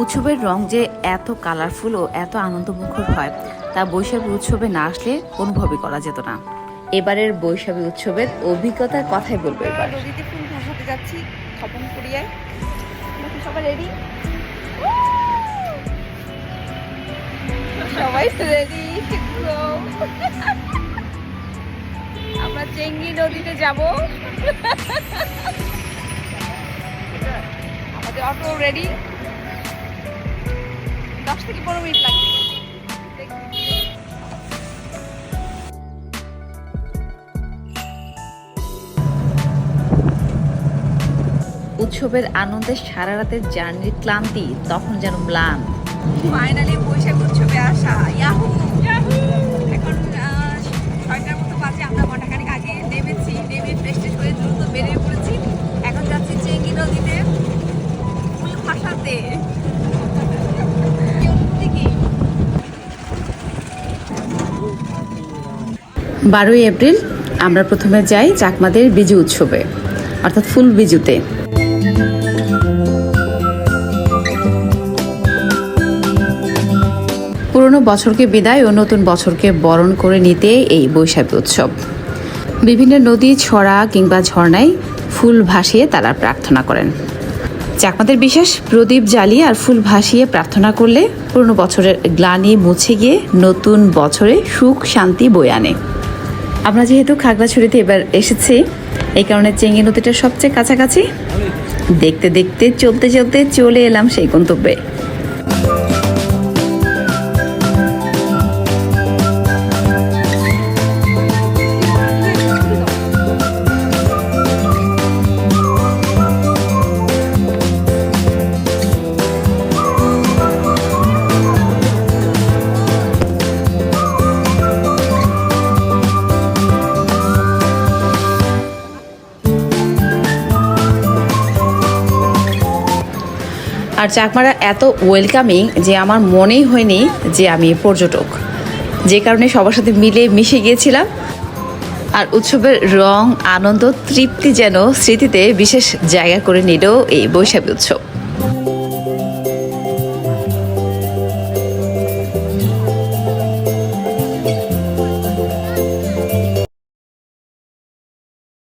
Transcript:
উৎসবের রং যে এত কালারফুল ও এত আনন্দমুখর হয় তা বৈশাখী উৎসবে না আসলে অনুভবই করা যেত না। এবারের বৈশাখী উৎসবের অভিজ্ঞতার কথাই বলব এবার। নদীতে ভাসাতে যাচ্ছি খপন করিয়ায় সবাই রেডি সবাই রেডি আমরা চেঙ্গি নদীতে যাব। আমাদের অটো রেডি দশ থেকে পনেরো মিনিট লাগবে। উৎসবের আনন্দে সারা রাতের জার্নির ক্লান্তি তখন যেন ম্লান। ফাইনালি বৈশাখ উৎসবে আসা। ইয়াহু এখন ছয়টার মতো বাজে। আমরা ঘন্টাখানিক আগে নেমেছি নেমে ফ্রেশ ট্রেশ করে দ্রুত বেরিয়ে পড়েছি। এখন যাচ্ছি চেঙ্গি নদীতে ফুল বারোই এপ্রিল আমরা প্রথমে যাই চাকমাদের বিজু উৎসবে, অর্থাৎ ফুল বিজুতে। পুরনো বছরকে বিদায় ও নতুন বছরকে বরণ করে নিতে এই বৈশাখী উৎসব। বিভিন্ন নদী, ছড়া কিংবা ঝর্ণায় ফুল ভাসিয়ে তারা প্রার্থনা করেন। চাকমাদের বিশেষ প্রদীপ জ্বালিয়ে আর ফুল ভাসিয়ে প্রার্থনা করলে পুরনো বছরের গ্লানি মুছে গিয়ে নতুন বছরে সুখ শান্তি বয়ে আনে। আমরা যেহেতু খাগড়াছড়িতে এবার এসেছি, এই কারণে চেঙ্গি নদীটা সবচেয়ে কাছাকাছি। দেখতে দেখতে, চলতে চলতে চলে এলাম সেই গন্তব্যে। আর চাকমারা এত ওয়েলকামিং যে আমার মনেই হয়নি যে আমি পর্যটক। যে কারণে সবার সাথে মিলে মিশে গিয়েছিলাম। আর উৎসবের রং, আনন্দ, তৃপ্তি যেন স্মৃতিতে বিশেষ জায়গা করে নিল এই বৈশাখী উৎসব।